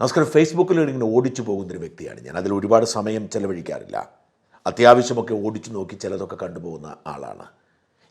നമസ്കാരം. ഫേസ്ബുക്കിൽ ഇങ്ങനെ ഓടിച്ചു പോകുന്നൊരു വ്യക്തിയാണ് ഞാൻ. അതിൽ ഒരുപാട് സമയം ചെലവഴിക്കാറില്ല. അത്യാവശ്യമൊക്കെ ഓടിച്ചു നോക്കി ചിലതൊക്കെ കണ്ടുപോകുന്ന ആളാണ്.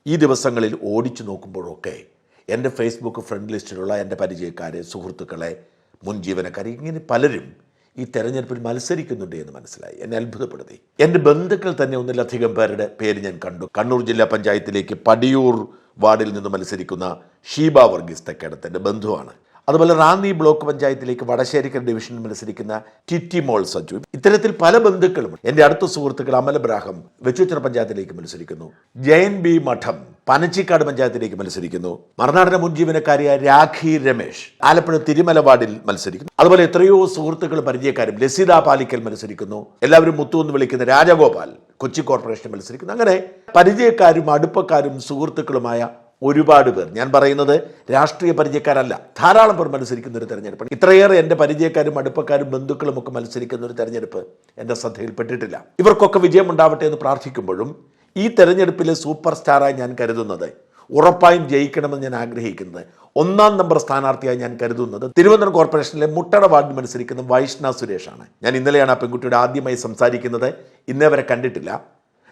ഈ ദിവസങ്ങളിൽ ഓടിച്ചു നോക്കുമ്പോഴൊക്കെ എന്റെ ഫേസ്ബുക്ക് ഫ്രണ്ട് ലിസ്റ്റിലുള്ള എന്റെ പരിചയക്കാരെ സുഹൃത്തുക്കളെ മുൻ ജീവനക്കാരെ ഇങ്ങനെ പലരും ഈ തെരഞ്ഞെടുപ്പിൽ മത്സരിക്കുന്നുണ്ട് എന്ന് മനസ്സിലായി. എന്നെ അത്ഭുതപ്പെടുത്തി. എന്റെ ബന്ധുക്കൾ തന്നെ ഒന്നിലധികം പേരുടെ പേര് ഞാൻ കണ്ടു. കണ്ണൂർ ജില്ലാ പഞ്ചായത്തിലേക്ക് പടിയൂർ വാർഡിൽ നിന്ന് മത്സരിക്കുന്ന ഷീബ വർഗീസ് തെക്കേടത്ത് ബന്ധുവാണ്. അതുപോലെ റാന്നി ബ്ലോക്ക് പഞ്ചായത്തിലേക്ക് വടശ്ശേരിക്കൽ ഡിവിഷനിൽ മത്സരിക്കുന്ന ടിറ്റി മോൾ സജു ഇത്തരത്തിൽ പല ബന്ധുക്കളും എന്റെ അടുത്ത സുഹൃത്തുക്കൾ അമലബ്രാഹം വെച്ചുച്ചിറ പഞ്ചായത്തിലേക്ക് മത്സരിക്കുന്നു. ജയൻ ബി മഠം പനച്ചിക്കാട് പഞ്ചായത്തിലേക്ക് മത്സരിക്കുന്നു. മറുനാടിന്റെ മുൻ ജീവനക്കാരിയായ രാഖി രമേശ് ആലപ്പുഴ തിരുമല വാർഡിൽ മത്സരിക്കുന്നു. അതുപോലെ എത്രയോ സുഹൃത്തുക്കൾ പരിചയക്കാരും ലസിത പാലിക്കൽ മത്സരിക്കുന്നു. എല്ലാവരും മുത്തു എന്ന് വിളിക്കുന്ന രാജഗോപാൽ കൊച്ചി കോർപ്പറേഷൻ മത്സരിക്കുന്നു. അങ്ങനെ പരിചയക്കാരും അടുപ്പക്കാരും സുഹൃത്തുക്കളുമായ ഒരുപാട് പേർ. ഞാൻ പറയുന്നത് രാഷ്ട്രീയ പരിചയക്കാരല്ല. ധാരാളം പേർ മത്സരിക്കുന്ന ഒരു തെരഞ്ഞെടുപ്പ് ഇത്രയേറെ എന്റെ പരിചയക്കാരും അടുപ്പക്കാരും ബന്ധുക്കളും ഒക്കെ മത്സരിക്കുന്ന ഒരു തെരഞ്ഞെടുപ്പ് എന്റെ ശ്രദ്ധയിൽപ്പെട്ടിട്ടില്ല. ഇവർക്കൊക്കെ വിജയം ഉണ്ടാവട്ടെ എന്ന് പ്രാർത്ഥിക്കുമ്പോഴും ഈ തെരഞ്ഞെടുപ്പിലെ സൂപ്പർ സ്റ്റാറായി ഞാൻ കരുതുന്നത് ഉറപ്പായും ജയിക്കണമെന്ന് ഞാൻ ആഗ്രഹിക്കുന്നത് ഒന്നാം നമ്പർ സ്ഥാനാർത്ഥിയായി ഞാൻ കരുതുന്നത് തിരുവനന്തപുരം കോർപ്പറേഷനിലെ മുട്ടട വാർഡിൽ മത്സരിക്കുന്ന വൈഷ്ണ സുരേഷാണ്. ഞാൻ ഇന്നലെയാണ് ആ പെൺകുട്ടിയുടെ ആദ്യമായി സംസാരിക്കുന്നത്. ഇന്നേ വരെ കണ്ടിട്ടില്ല.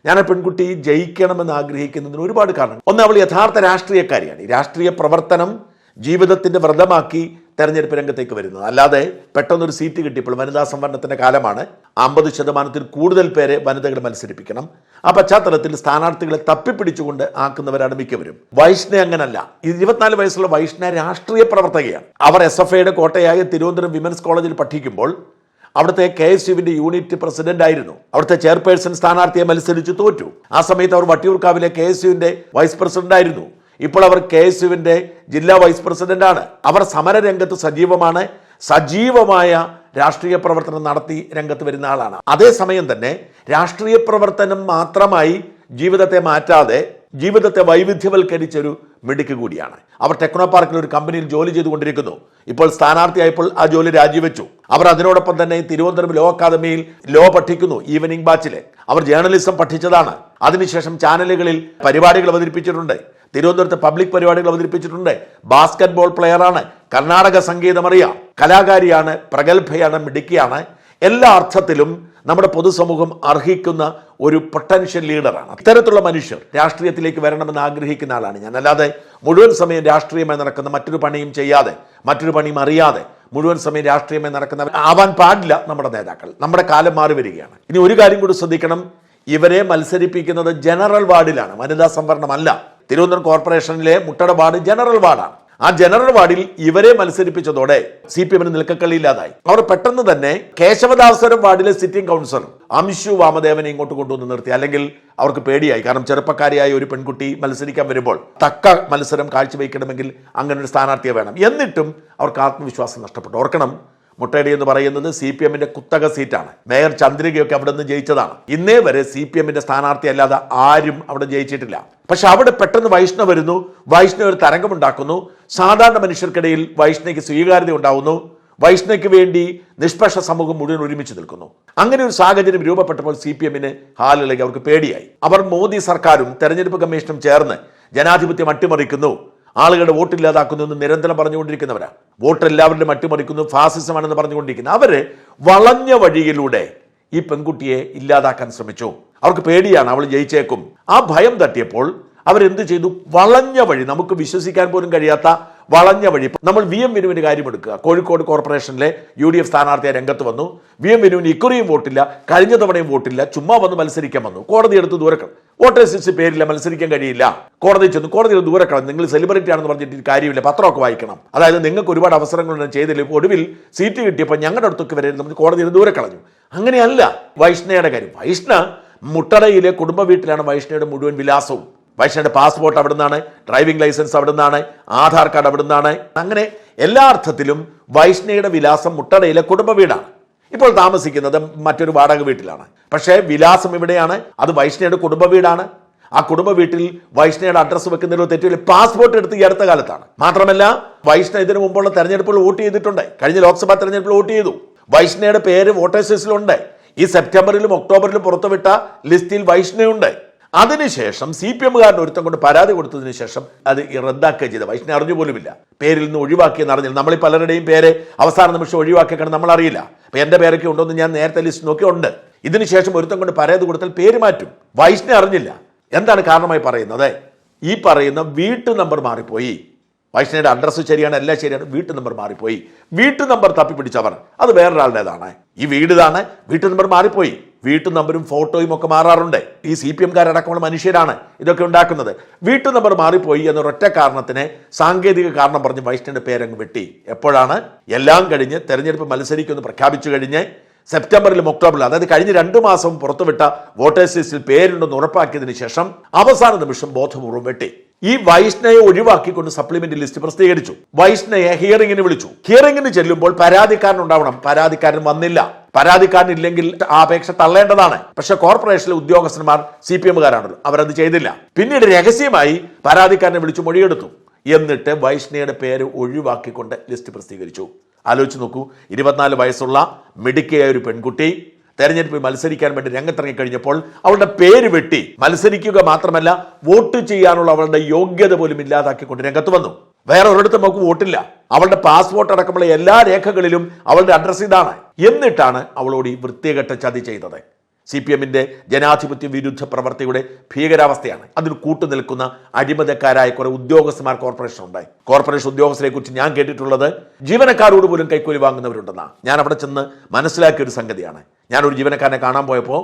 ഞാൻ ആ പെൺകുട്ടി ജയിക്കണമെന്ന് ആഗ്രഹിക്കുന്നതിന് ഒരുപാട് കാരണം ഒന്ന് അവൾ യഥാർത്ഥ രാഷ്ട്രീയക്കാരിയാണ്. ഈ രാഷ്ട്രീയ പ്രവർത്തനം ജീവിതത്തിന്റെ വ്രതമാക്കി തെരഞ്ഞെടുപ്പ് രംഗത്തേക്ക് വരുന്നത്. അല്ലാതെ പെട്ടെന്നൊരു സീറ്റ് കിട്ടിയപ്പോൾ വനിതാ സംവരണത്തിന്റെ കാലമാണ്. അമ്പത് ശതമാനത്തിൽ കൂടുതൽ പേരെ വനിതകൾ മത്സരിപ്പിക്കണം. ആ പശ്ചാത്തലത്തിൽ സ്ഥാനാർത്ഥികളെ തപ്പിപ്പിടിച്ചുകൊണ്ട് ആക്കുന്നവരാണ് മിക്കവരും. വൈഷ്ണ അങ്ങനല്ല. ഇരുപത്തിനാല് വയസ്സുള്ള വൈഷ്ണ രാഷ്ട്രീയ പ്രവർത്തകയാണ്. അവർ എസ് എഫ് ഐയുടെ കോട്ടയായ തിരുവനന്തപുരം വിമൻസ് കോളേജിൽ പഠിക്കുമ്പോൾ അവിടുത്തെ കെ എസ് യുവിന്റെ യൂണിറ്റ് പ്രസിഡന്റ് ആയിരുന്നു. അവിടുത്തെ ചെയർപേഴ്സൺ സ്ഥാനാർത്ഥിയെ മത്സരിച്ച് തോറ്റു. ആ സമയത്ത് അവർ വട്ടിയൂർക്കാവിലെ കെ എസ് യുവിന്റെ വൈസ് പ്രസിഡന്റ് ആയിരുന്നു. ഇപ്പോൾ അവർ കെ എസ് യുവിന്റെ ജില്ലാ വൈസ് പ്രസിഡന്റ് ആണ്. അവർ സമരരംഗത്ത് സജീവമാണ്. സജീവമായ രാഷ്ട്രീയ പ്രവർത്തനം നടത്തി രംഗത്ത് വരുന്ന ആളാണ്. അതേസമയം തന്നെ രാഷ്ട്രീയ പ്രവർത്തനം മാത്രമായി ജീവിതത്തെ മാറ്റാതെ ജീവിതത്തെ വൈവിധ്യവൽക്കരിച്ചൊരു മിടുക്ക് കൂടിയാണ്. അവർ ടെക്നോ പാർക്കിൽ ഒരു കമ്പനിയിൽ ജോലി ചെയ്തുകൊണ്ടിരിക്കുന്നു. ഇപ്പോൾ സ്ഥാനാർത്ഥിയായപ്പോൾ ആ ജോലി രാജിവെച്ചു. അവർ അതിനോടൊപ്പം തന്നെ തിരുവനന്തപുരം ലോ അക്കാദമിയിൽ ലോ പഠിക്കുന്നു ഈവനിംഗ് ബാച്ചിലെ. അവർ ജേർണലിസം പഠിച്ചതാണ്. അതിനുശേഷം ചാനലുകളിൽ പരിപാടികൾ അവതരിപ്പിച്ചിട്ടുണ്ട്. തിരുവനന്തപുരത്ത് പബ്ലിക് പരിപാടികൾ അവതരിപ്പിച്ചിട്ടുണ്ട്. ബാസ്കറ്റ് ബോൾ പ്ലെയറാണ്. കർണാടക സംഗീതം കലാകാരിയാണ് പ്രഗത്ഭയാണ് മിടുക്കിയാണ്. എല്ലാ അർത്ഥത്തിലും നമ്മുടെ പൊതുസമൂഹം അർഹിക്കുന്ന ഒരു പൊട്ടൻഷ്യൽ ലീഡറാണ് ഇത്തരത്തിലുള്ള മനുഷ്യർ രാഷ്ട്രീയത്തിലേക്ക് വരണമെന്ന് ആഗ്രഹിക്കുന്ന ആളാണ് ഞാൻ. അല്ലാതെ മുഴുവൻ സമയം രാഷ്ട്രീയമായി നടക്കുന്ന മറ്റൊരു പണിയും ചെയ്യാതെ മറ്റൊരു പണിയും അറിയാതെ മുഴുവൻ സമയം രാഷ്ട്രീയമായി നടക്കുന്നവർ ആവാൻ പാടില്ല നമ്മുടെ നേതാക്കൾ. നമ്മുടെ കാലം മാറി വരികയാണ്. ഇനി ഒരു കാര്യം കൂടി ശ്രദ്ധിക്കണം. ഇവരെ മത്സരിപ്പിക്കുന്നത് ജനറൽ വാർഡിലാണ്. വനിതാ സംവരണമല്ല. തിരുവനന്തപുരം കോർപ്പറേഷനിലെ മുട്ടട വാർഡ് ജനറൽ വാർഡാണ്. ആ ജനറൽ വാർഡിൽ ഇവരെ മത്സരിപ്പിച്ചതോടെ സി പി എമ്മിന് നിൽക്കക്കളിയില്ലാതായി അവർ പെട്ടെന്ന് തന്നെ കേശവദാസരം വാർഡിലെ സിറ്റിംഗ് കൗൺസിലർ അംശു വാമദേവനെ ഇങ്ങോട്ട് കൊണ്ടുവന്ന് നിർത്തി. അല്ലെങ്കിൽ അവർക്ക് പേടിയായി. കാരണം ചെറുപ്പക്കാരിയായ ഒരു പെൺകുട്ടി മത്സരിക്കാൻ വരുമ്പോൾ തക്ക മത്സരം കാഴ്ചവെക്കണമെങ്കിൽ അങ്ങനെ ഒരു സ്ഥാനാർത്ഥിയെ വേണം. എന്നിട്ടും അവർക്ക് ആത്മവിശ്വാസം നഷ്ടപ്പെട്ടു. ഓർക്കണം മുട്ടേടി എന്ന് പറയുന്നത് സി പി എമ്മിന്റെ കുത്തക സീറ്റാണ്. മേയർ ചന്ദ്രികയൊക്കെ അവിടെ നിന്ന് ജയിച്ചതാണ്. ഇന്നേ വരെ സി പി എമ്മിന്റെ സ്ഥാനാർത്ഥി അല്ലാതെ ആരും അവിടെ ജയിച്ചിട്ടില്ല. പക്ഷെ അവിടെ പെട്ടെന്ന് വൈഷ്ണവ് വരുന്നു. വൈഷ്ണവ് ഒരു തരംഗമുണ്ടാക്കുന്നു. സാധാരണ മനുഷ്യർക്കിടയിൽ വൈഷ്ണയ്ക്ക് സ്വീകാര്യത ഉണ്ടാവുന്നു. വൈഷ്ണയ്ക്ക് വേണ്ടി നിഷ്പക്ഷ സമൂഹം മുഴുവൻ ഒരുമിച്ച് നിൽക്കുന്നു. അങ്ങനെ ഒരു സാഹചര്യം രൂപപ്പെട്ടപ്പോൾ സി പി എമ്മിന് ഹാലിലേക്ക് അവർക്ക് പേടിയായി. അവർ മോദി സർക്കാരും തെരഞ്ഞെടുപ്പ് കമ്മീഷനും ചേർന്ന് ജനാധിപത്യം അട്ടിമറിക്കുന്നു. ആളുകളുടെ വോട്ടില്ലാതാക്കുന്നു എന്ന് നിരന്തരം പറഞ്ഞുകൊണ്ടിരിക്കുന്നവരാണ്. വോട്ട് എല്ലാവരുടെയും അട്ടിമറിക്കുന്നു ഫാസിസമാണെന്ന് പറഞ്ഞുകൊണ്ടിരിക്കുന്നു. അവർ വളഞ്ഞ വഴിയിലൂടെ ഈ പെൺകുട്ടിയെ ഇല്ലാതാക്കാൻ ശ്രമിച്ചു. അവർക്ക് പേടിയാണ് അവൾ ജയിച്ചേക്കും. ആ ഭയം തട്ടിയപ്പോൾ അവരെന്ത് ചെയ്തു? വളഞ്ഞ വഴി നമുക്ക് വിശ്വസിക്കാൻ പോലും കഴിയാത്ത വളഞ്ഞ വഴി. നമ്മൾ വി എം വിനുവിന്റെ കാര്യം എടുക്കുക കോഴിക്കോട് കോർപ്പറേഷനിലെ യു ഡി എഫ് സ്ഥാനാർത്ഥിയെ രംഗത്ത് വന്നു. വി എം വിനുവിന് ഇക്കുറിയും വോട്ടില്ല. കഴിഞ്ഞ തവണയും വോട്ടില്ല. ചുമ്മാ വന്ന് മത്സരിക്കാൻ വന്നു. കോടതി എടുത്ത് ദൂരക്കള വോട്ടേഴ്സ് ലിസ്റ്റ് പേരില്ല. മത്സരിക്കാൻ കഴിയില്ല. കോടതി ചെന്നു. കോടതി ദൂരക്കണം നിങ്ങൾ സെലിബ്രിറ്റി ആണെന്ന് പറഞ്ഞിട്ട് കാര്യമില്ല. പത്രമൊക്കെ വായിക്കണം. അതായത് നിങ്ങൾക്ക് ഒരുപാട് അവസരങ്ങളൊന്നും ചെയ്തില്ല ഒടുവിൽ സീറ്റ് കിട്ടിയപ്പോൾ ഞങ്ങളുടെ അടുത്തൊക്കെ വരെ നമ്മൾ കോടതിയിൽ ദൂരെ കളഞ്ഞു. അങ്ങനെയല്ല. വൈഷ്ണയുടെ കാര്യം. വൈഷ്ണ മുട്ടടയിലെ കുടുംബ വീട്ടിലാണ് വൈഷ്ണയുടെ മുഴുവൻ വിലാസവും. വൈഷ്ണയുടെ പാസ്പോർട്ട് അവിടെ നിന്നാണ് ഡ്രൈവിംഗ് ലൈസൻസ് അവിടെ നിന്നാണ് ആധാർ കാർഡ് അവിടെ നിന്നാണ് അങ്ങനെ എല്ലാ അർത്ഥത്തിലും വൈഷ്ണയുടെ വിലാസം മുട്ടടയിലെ കുടുംബ വീടാണ്. ഇപ്പോൾ താമസിക്കുന്നത് മറ്റൊരു വാടക വീട്ടിലാണ്. പക്ഷേ വിലാസം ഇവിടെയാണ് അത് വൈഷ്ണയുടെ കുടുംബ വീടാണ്. ആ കുടുംബ വീട്ടിൽ വൈഷ്ണയുടെ അഡ്രസ്സ് വെക്കുന്നതിലോ തെറ്റില്ല പാസ്പോർട്ട് എടുത്ത് ഈ അടുത്ത കാലത്താണ്. മാത്രമല്ല വൈഷ്ണ ഇതിനു മുമ്പുള്ള തെരഞ്ഞെടുപ്പുകൾ വോട്ട് ചെയ്തിട്ടുണ്ട്. കഴിഞ്ഞ ലോക്സഭാ തെരഞ്ഞെടുപ്പിൽ വോട്ട് ചെയ്തു. വൈഷ്ണയുടെ പേര് വോട്ടേഴ്സ് ലിസ്റ്റിലുണ്ട്. ഈ സെപ്റ്റംബറിലും ഒക്ടോബറിലും പുറത്തുവിട്ട ലിസ്റ്റിൽ വൈഷ്ണയുണ്ട് അതിനുശേഷം സി പി എമ്മുകാരൻ ഒരുത്തം കൊണ്ട് പരാതി കൊടുത്തതിന് ശേഷം അത് റദ്ദാക്കുക ചെയ്ത വൈഷ്ണവ് അറിഞ്ഞു പോലുമില്ല പേരിൽ നിന്ന് ഒഴിവാക്കിയെന്ന് അറിഞ്ഞില്ല. നമ്മൾ പലരുടെയും പേര് അവസാന നിമിഷം ഒഴിവാക്കിയേക്കണം നമ്മൾ അറിയില്ല അപ്പൊ എന്റെ പേരൊക്കെ ഉണ്ടോയെന്ന് ഞാൻ നേരത്തെ ലിസ്റ്റ് നോക്കി ഉണ്ട്. ഇതിനുശേഷം ഒരുത്തം കൊണ്ട് പരാതി കൊടുത്താൽ പേര് മാറ്റും. വൈഷ്ണവ് അറിഞ്ഞില്ല. എന്താണ് കാരണമായി പറയുന്നത്? ഈ പറയുന്ന വീട്ടു നമ്പർ മാറിപ്പോയി. വൈഷ്ണയുടെ അഡ്രസ്സ് ശരിയാണ് എല്ലാം ശരിയാണ് വീട്ടു നമ്പർ മാറിപ്പോയി. വീട്ടു നമ്പർ തപ്പിപ്പിടിച്ചവർ അത് വേറൊരാളുടേതാണ്. ഈ വീട് ഇതാണ് വീട്ടു നമ്പർ മാറിപ്പോയി. വീട്ടു നമ്പറും ഫോട്ടോയും ഒക്കെ മാറാറുണ്ട്. ഈ സി പി എംകാരടക്കമുള്ള മനുഷ്യരാണ് ഇതൊക്കെ ഉണ്ടാക്കുന്നത്. വീട്ടു നമ്പർ മാറിപ്പോയി എന്നൊരൊറ്റ കാരണത്തിന് സാങ്കേതിക കാരണം പറഞ്ഞ് വൈഷ്ണവിന്റെ പേരങ്ങ് വെട്ടി. എപ്പോഴാണ്? എല്ലാം കഴിഞ്ഞ് തെരഞ്ഞെടുപ്പ് മത്സരിക്കുമെന്ന് പ്രഖ്യാപിച്ചു കഴിഞ്ഞ് സെപ്റ്റംബറിലും ഒക്ടോബറിലും അതായത് കഴിഞ്ഞ രണ്ടു മാസം പുറത്തുവിട്ട വോട്ടേഴ്സ് ലിസ്റ്റിൽ പേരുണ്ടെന്ന് ഉറപ്പാക്കിയതിന് ശേഷം അവസാന നിമിഷം ബോധപൂർവം വെട്ടി. ഈ വൈഷ്ണയെ ഒഴിവാക്കിക്കൊണ്ട് സപ്ലിമെന്റ് ലിസ്റ്റ് പ്രസിദ്ധീകരിച്ചു. വൈഷ്ണയെ ഹിയറിംഗിന് വിളിച്ചു. ഹിയറിംഗിന് ചെല്ലുമ്പോൾ പരാതിക്കാരൻ ഉണ്ടാവണം പരാതിക്കാരൻ വന്നില്ല. പരാതിക്കാരൻ ഇല്ലെങ്കിൽ ആ അപേക്ഷ തള്ളേണ്ടതാണ്. പക്ഷെ കോർപ്പറേഷനിലെ ഉദ്യോഗസ്ഥന്മാർ സി പി എമ്മുകാരാണല്ലോ അവരത് ചെയ്തില്ല. പിന്നീട് രഹസ്യമായി പരാതിക്കാരനെ വിളിച്ചു മൊഴിയെടുത്തു. എന്നിട്ട് വൈഷ്ണയുടെ പേര് ഒഴിവാക്കിക്കൊണ്ട് ലിസ്റ്റ് പ്രസിദ്ധീകരിച്ചു. ആലോചിച്ച് നോക്കൂ. ഇരുപത്തിനാല് വയസ്സുള്ള മിടുക്കിയായ ഒരു പെൺകുട്ടി തെരഞ്ഞെടുപ്പിൽ മത്സരിക്കാൻ വേണ്ടി രംഗത്തിറങ്ങി കഴിഞ്ഞപ്പോൾ അവളുടെ പേര് വെട്ടി മത്സരിക്കുക മാത്രമല്ല വോട്ട് ചെയ്യാനുള്ള അവളുടെ യോഗ്യത പോലും ഇല്ലാതാക്കിക്കൊണ്ട് രംഗത്ത് വന്നു. വേറെ ഒരിടത്തും നമുക്ക് വോട്ടില്ല. അവളുടെ പാസ്പോർട്ട് അടക്കമുള്ള എല്ലാ രേഖകളിലും അവളുടെ അഡ്രസ് ഇതാണ്. എന്നിട്ടാണ് അവളോട് ഈ വൃത്തികെട്ട ചതി ചെയ്തത്. സി പി എമ്മിന്റെ ജനാധിപത്യ വിരുദ്ധ പ്രവർത്തിയുടെ ഭീകരാവസ്ഥയാണ്. അതിന് കൂട്ടുനിൽക്കുന്ന അടിമതക്കാരായ കുറെ ഉദ്യോഗസ്ഥന്മാർ കോർപ്പറേഷൻ ഉണ്ടായി. കോർപ്പറേഷൻ ഉദ്യോഗസ്ഥരെ കുറിച്ച് ഞാൻ കേട്ടിട്ടുള്ളത് ജീവനക്കാരോട് പോലും കൈക്കൂലി വാങ്ങുന്നവരുണ്ടെന്നാണ് ഞാൻ അവിടെ ചെന്ന് മനസ്സിലാക്കിയ ഒരു സംഗതിയാണ്. ഞാനൊരു ജീവനക്കാരനെ കാണാൻ പോയപ്പോൾ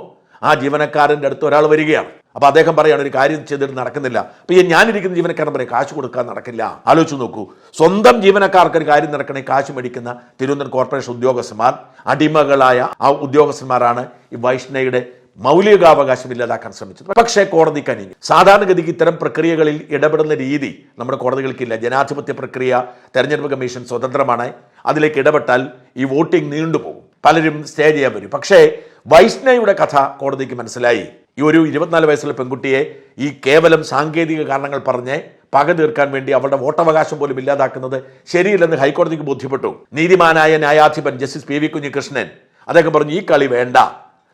ആ ജീവനക്കാരന്റെ അടുത്ത് ഒരാൾ വരികയാണ്. അപ്പൊ അദ്ദേഹം പറയാണ് ഒരു കാര്യം ചെയ്തിട്ട് നടക്കുന്നില്ല. അപ്പോൾ ഈ ഞാനിരിക്കുന്ന ജീവനക്കാരൻ പറയും കാശ് കൊടുക്കാൻ നടക്കില്ല. ആലോചിച്ച് നോക്കൂ. സ്വന്തം ജീവനക്കാർക്ക് ഒരു കാര്യം നടക്കണേ കാശ് മേടിക്കുന്ന തിരുവനന്തപുരം കോർപ്പറേഷൻ ഉദ്യോഗസ്ഥന്മാർ അടിമകളായ ആ ഉദ്യോഗസ്ഥന്മാരാണ് ഈ വൈഷ്ണയുടെ മൗലികാവകാശം ഇല്ലാതാക്കാൻ ശ്രമിച്ചത്. പക്ഷേ കോടതി കനിഞ്ഞു. സാധാരണഗതിക്ക് ഇത്തരം പ്രക്രിയകളിൽ ഇടപെടുന്ന രീതി നമ്മുടെ കോടതികൾക്കില്ല. ജനാധിപത്യ പ്രക്രിയ തെരഞ്ഞെടുപ്പ് കമ്മീഷൻ സ്വതന്ത്രമാണ്. അതിലേക്ക് ഇടപെട്ടാൽ ഈ വോട്ടിംഗ് നീണ്ടുപോകും. പലരും സ്റ്റേ ചെയ്യാൻ വരും. പക്ഷേ വൈഷ്ണയുടെ കഥ കോടതിക്ക് മനസ്സിലായി. ഈ ഒരു ഇരുപത്തിനാല് വയസ്സുള്ള പെൺകുട്ടിയെ ഈ കേവലം സാങ്കേതിക കാരണങ്ങൾ പറഞ്ഞ് പക തീർക്കാൻ വേണ്ടി അവളുടെ വോട്ടവകാശം പോലും ഇല്ലാതാക്കുന്നത് ശരിയില്ലെന്ന് ഹൈക്കോടതിക്ക് ബോധ്യപ്പെട്ടു. നീതിമാനായ ന്യായാധിപൻ ജസ്റ്റിസ് പി വി കുഞ്ഞികൃഷ്ണൻ അദ്ദേഹം പറഞ്ഞു ഈ കളി വേണ്ട.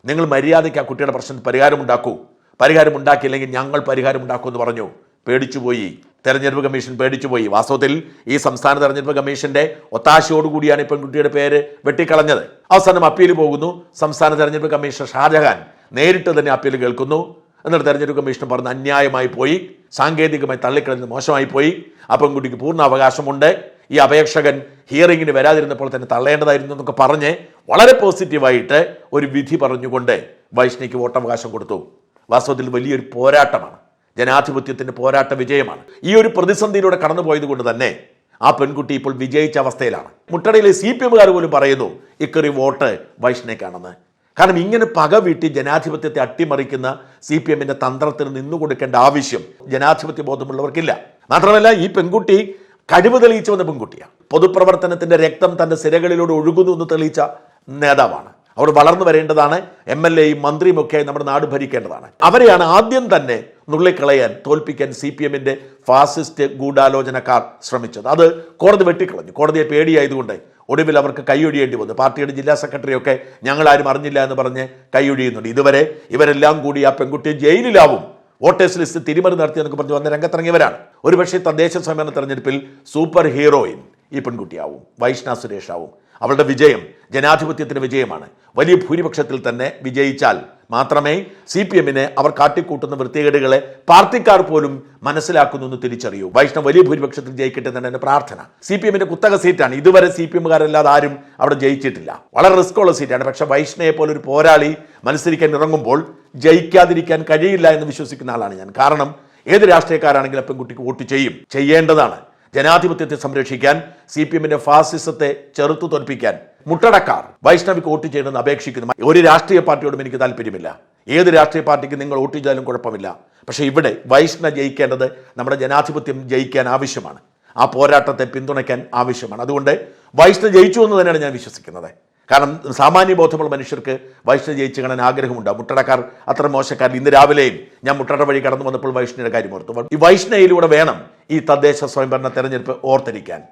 നിങ്ങൾ മര്യാദയ്ക്ക് ആ കുട്ടിയുടെ പ്രശ്നത്തിന് പരിഹാരമുണ്ടാക്കൂ പരിഹാരമുണ്ടാക്കിയില്ലെങ്കിൽ ഞങ്ങൾ പരിഹാരമുണ്ടാക്കൂ എന്ന് പറഞ്ഞു. പേടിച്ചുപോയി. തെരഞ്ഞെടുപ്പ് കമ്മീഷൻ പേടിച്ചുപോയി. വാസ്തവത്തിൽ ഈ സംസ്ഥാന തെരഞ്ഞെടുപ്പ് കമ്മീഷന്റെ ഒത്താശയോടുകൂടിയാണ് ഈ പെൺകുട്ടിയുടെ പേര് വെട്ടിക്കളഞ്ഞത്. അവസാനം അപ്പീൽ പോകുന്നു. സംസ്ഥാന തെരഞ്ഞെടുപ്പ് കമ്മീഷണർ ഷാജഹാൻ നേരിട്ട് തന്നെ അപ്പീൽ കേൾക്കുന്നു. എന്നിട്ട് തെരഞ്ഞെടുപ്പ് കമ്മീഷൻ പറഞ്ഞ് അന്യായമായി പോയി. സാങ്കേതികമായി തള്ളിക്കളഞ്ഞത് മോശമായി പോയി. ആ പെൺകുട്ടിക്ക് പൂർണ അവകാശമുണ്ട്. ഈ അപേക്ഷകൻ ഹിയറിംഗിന് വരാതിരുന്നപ്പോൾ തന്നെ തള്ളേണ്ടതായിരുന്നു എന്നൊക്കെ പറഞ്ഞ് വളരെ പോസിറ്റീവായിട്ട് ഒരു വിധി പറഞ്ഞുകൊണ്ട് വൈഷ്ണിക്ക് വോട്ടവകാശം കൊടുത്തു. വാസ്തവത്തിൽ വലിയൊരു പോരാട്ടമാണ്. ജനാധിപത്യത്തിന്റെ പോരാട്ട വിജയമാണ്. ഈ ഒരു പ്രതിസന്ധിയിലൂടെ കടന്നുപോയത് കൊണ്ട് തന്നെ ആ പെൺകുട്ടി ഇപ്പോൾ വിജയിച്ച അവസ്ഥയിലാണ്. മുട്ടടയിലെ സി പി എമ്മുകാർ പോലും പറയുന്നു ഇക്കറി വോട്ട് വൈഷ്ണയ്ക്കാണെന്ന്. കാരണം ഇങ്ങനെ പക വീട്ടി ജനാധിപത്യത്തെ അട്ടിമറിക്കുന്ന സി പി എമ്മിന്റെ തന്ത്രത്തിന് നിന്നു കൊടുക്കേണ്ട ആവശ്യം ജനാധിപത്യ ബോധമുള്ളവർക്കില്ല. മാത്രമല്ല ഈ പെൺകുട്ടി കഴിവ് തെളിയിച്ചു വന്ന പെൺകുട്ടിയാണ്. പൊതുപ്രവർത്തനത്തിന്റെ രക്തം തന്റെ സിരകളിലൂടെ ഒഴുകുന്നു എന്ന് തെളിയിച്ച നേതാവാണ്. അവർ വളർന്നു വരേണ്ടതാണ് എം എൽ എയും മന്ത്രിയും ഒക്കെ നമ്മുടെ നാട് ഭരിക്കേണ്ടതാണ്. അവരെയാണ് ആദ്യം തന്നെ നുള്ളിക്കളയാൻ തോൽപ്പിക്കാൻ സി പി എമ്മിന്റെ ഫാസിസ്റ്റ് ഗൂഢാലോചനക്കാർ ശ്രമിച്ചത്. അത് കോടതി വെട്ടിക്കളഞ്ഞു. കോടതിയെ പേടിയായതുകൊണ്ട് ഒടുവിൽ അവർക്ക് കൈയൊഴിയേണ്ടി വന്നു. പാർട്ടിയുടെ ജില്ലാ സെക്രട്ടറിയൊക്കെ ഞങ്ങൾ ആരും അറിഞ്ഞില്ല എന്ന് പറഞ്ഞ് കൈയൊഴിയുന്നുണ്ട്. ഇതുവരെ ഇവരെല്ലാം കൂടി ആ പെൺകുട്ടിയെ ജയിലിലാവും. വോട്ടേഴ്സ് ലിസ്റ്റ് തിരിമറി നടത്തിയെന്നൊക്കെ പറഞ്ഞ് വന്ന് രംഗത്തിറങ്ങിയവരാണ്. ഒരുപക്ഷെ തദ്ദേശ സ്വയംഭരണ തെരഞ്ഞെടുപ്പിൽ സൂപ്പർ ഹീറോയിൻ ഈ പെൺകുട്ടിയാവും. വൈഷ്ണ സുരേഷ് ആവും അവളുടെ വിജയം ജനാധിപത്യത്തിന്റെ വിജയമാണ്. വലിയ ഭൂരിപക്ഷത്തിൽ തന്നെ വിജയിച്ചാൽ മാത്രമേ സി പി എമ്മിനെ അവർ കാട്ടിക്കൂട്ടുന്ന വൃത്തികേടുകളെ പാർട്ടിക്കാർ പോലും മനസ്സിലാക്കുന്നു എന്ന് തിരിച്ചറിയൂ. വൈഷ്ണവ് വലിയ ഭൂരിപക്ഷത്തിൽ ജയിക്കട്ടെ എന്നാണ് എന്റെ പ്രാർത്ഥന. സി പി എമ്മിന്റെ കുത്തക സീറ്റാണ്. ഇതുവരെ സി പി എമ്മുകാരല്ലാതെ ആരും അവിടെ ജയിച്ചിട്ടില്ല. വളരെ റിസ്ക് ഉള്ള സീറ്റാണ്. പക്ഷെ വൈഷ്ണയെ പോലെ ഒരു പോരാളി മത്സരിക്കാൻ ഇറങ്ങുമ്പോൾ ജയിക്കാതിരിക്കാൻ കഴിയില്ല എന്ന് വിശ്വസിക്കുന്ന ആളാണ് ഞാൻ. കാരണം ഏത് രാഷ്ട്രീയക്കാരാണെങ്കിലും പെൺകുട്ടിക്ക് വോട്ട് ചെയ്യും. ചെയ്യേണ്ടതാണ്. ജനാധിപത്യത്തെ സംരക്ഷിക്കാൻ സി പി എമ്മിന്റെ ഫാസിസത്തെ ചെറുത്തു തോൽപ്പിക്കാൻ മുട്ടടക്കാർ വൈഷ്ണവിക്ക് വോട്ട് ചെയ്യണമെന്ന് അപേക്ഷിക്കുന്നു. ഒരു രാഷ്ട്രീയ പാർട്ടിയോടും എനിക്ക് താല്പര്യമില്ല. ഏത് രാഷ്ട്രീയ പാർട്ടിക്ക് നിങ്ങൾ വോട്ട് ചെയ്താലും കുഴപ്പമില്ല. പക്ഷേ ഇവിടെ വൈഷ്ണ ജയിക്കേണ്ടത് നമ്മുടെ ജനാധിപത്യം ജയിക്കാൻ ആവശ്യമാണ്. ആ പോരാട്ടത്തെ പിന്തുണയ്ക്കാൻ ആവശ്യമാണ്. അതുകൊണ്ട് വൈഷ്ണ ജയിച്ചു എന്ന് തന്നെയാണ് ഞാൻ വിശ്വസിക്കുന്നത്. കാരണം സാമാന്യ ബോധമുള്ള മനുഷ്യർക്ക് വൈഷ്ണവ് ജയിച്ചു കാണാൻ ആഗ്രഹമുണ്ട്. മുട്ടടക്കാർ അത്ര മോശക്കാർ ഇന്ന് രാവിലെയും ഞാൻ മുട്ടട വഴി കടന്നു വന്നപ്പോൾ വൈഷ്ണയുടെ കാര്യം ഓർത്തു. ഈ വൈഷ്ണയിലൂടെ വേണം ഈ തദ്ദേശ സ്വയംഭരണ തെരഞ്ഞെടുപ്പ് ഓർത്തിരിക്കാൻ.